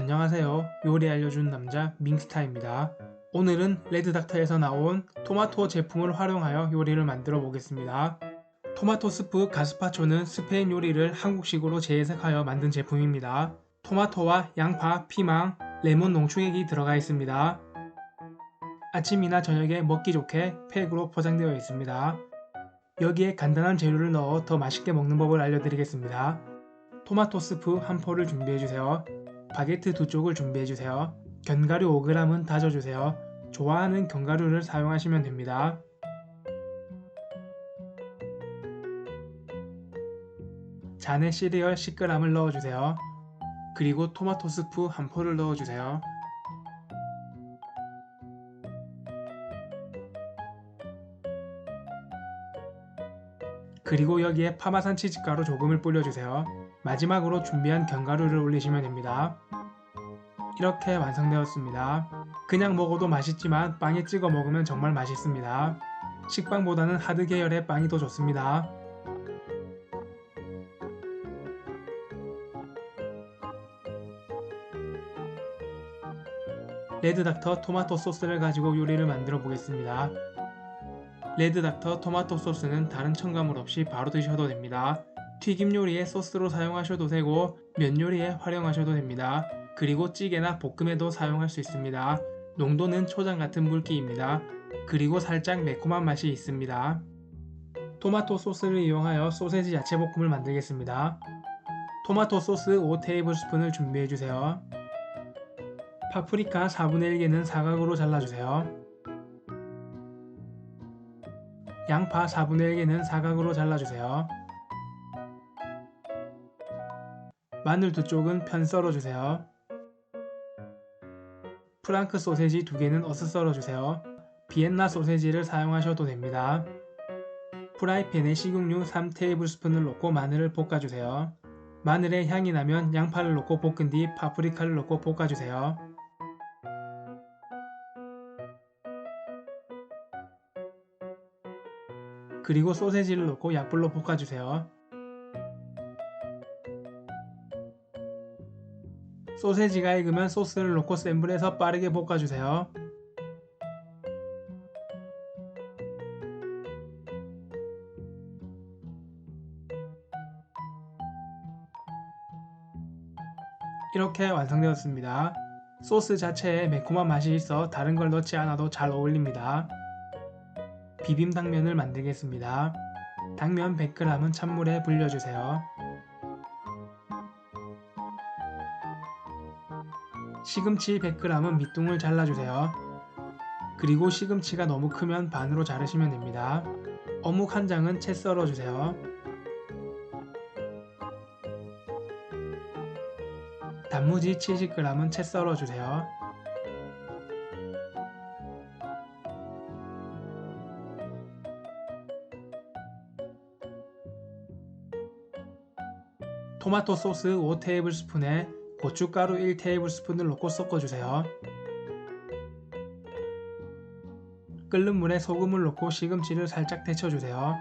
안녕하세요. 요리 알려준 남자 밍스타입니다. 오늘은 레드닥터에서 나온 토마토 제품을 활용하여 요리를 만들어 보겠습니다. 토마토 스프 가스파초는 스페인 요리를 한국식으로 재해석하여 만든 제품입니다. 토마토와 양파, 피망, 레몬 농축액이 들어가 있습니다. 아침이나 저녁에 먹기 좋게 팩으로 포장되어 있습니다. 여기에 간단한 재료를 넣어 더 맛있게 먹는 법을 알려드리겠습니다. 토마토 스프 한 포를 준비해주세요. 바게트 두 쪽을 준비해주세요. 견과류 5g은 다져주세요. 좋아하는 견과류를 사용하시면 됩니다. 잔에 시리얼 10g을 넣어주세요. 그리고 토마토 스프 한 포를 넣어주세요. 그리고 여기에 파마산 치즈가루 조금을 뿌려주세요. 마지막으로 준비한 견과류를 올리시면 됩니다. 이렇게 완성되었습니다. 그냥 먹어도 맛있지만 빵에 찍어 먹으면 정말 맛있습니다. 식빵보다는 하드 계열의 빵이 더 좋습니다. 레드닥터 토마토 소스를 가지고 요리를 만들어 보겠습니다. 레드닥터 토마토 소스는 다른 첨가물 없이 바로 드셔도 됩니다. 튀김 요리에 소스로 사용하셔도 되고 면 요리에 활용하셔도 됩니다. 그리고 찌개나 볶음에도 사용할 수 있습니다. 농도는 초장 같은 물기입니다. 그리고 살짝 매콤한 맛이 있습니다. 토마토 소스를 이용하여 소세지 야채 볶음을 만들겠습니다. 토마토 소스 5테이블스푼을 준비해주세요. 파프리카 4분의 1개는 사각으로 잘라주세요. 양파 4분의 1개는 사각으로 잘라주세요. 마늘 두 쪽은 편 썰어주세요. 프랑크 소세지 두 개는 어슷 썰어주세요. 비엔나 소세지를 사용하셔도 됩니다. 프라이팬에 식용유 3테이블스푼을 넣고 마늘을 볶아주세요. 마늘에 향이 나면 양파를 넣고 볶은 뒤 파프리카를 넣고 볶아주세요. 그리고 소세지를 넣고 약불로 볶아주세요. 소세지가 익으면 소스를 넣고 센 불에서 빠르게 볶아주세요. 이렇게 완성되었습니다. 소스 자체에 매콤한 맛이 있어 다른 걸 넣지 않아도 잘 어울립니다. 비빔 당면을 만들겠습니다. 당면 100g은 찬물에 불려주세요. 시금치 100g은 밑둥을 잘라주세요. 그리고 시금치가 너무 크면 반으로 자르시면 됩니다. 어묵 한 장은 채 썰어주세요. 단무지 70g은 채 썰어주세요. 토마토 소스 5테이블스푼에 고춧가루 1테이블스푼을 넣고 섞어주세요. 끓는 물에 소금을 넣고 시금치를 살짝 데쳐주세요.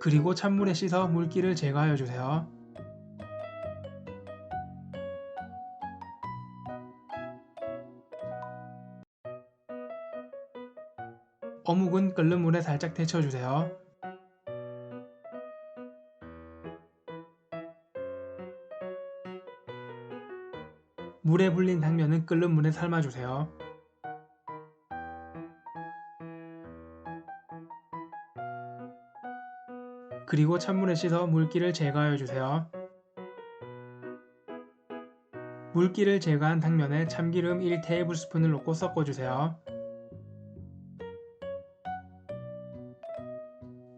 그리고 찬물에 씻어 물기를 제거하여 주세요. 어묵은 끓는 물에 살짝 데쳐주세요. 물에 불린 당면은 끓는 물에 삶아주세요. 그리고 찬물에 씻어 물기를 제거해 주세요. 물기를 제거한 당면에 참기름 1테이블스푼을 넣고 섞어주세요.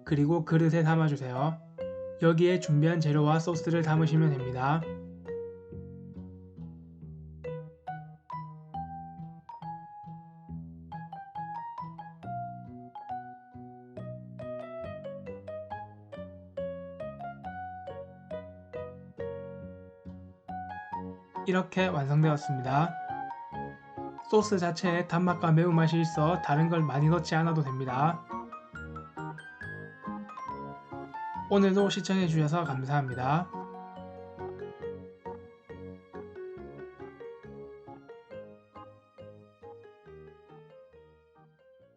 그리고 그릇에 담아주세요. 여기에 준비한 재료와 소스를 담으시면 됩니다. 이렇게 완성되었습니다. 소스 자체에 단맛과 매운맛이 있어 다른 걸 많이 넣지 않아도 됩니다. 오늘도 시청해주셔서 감사합니다.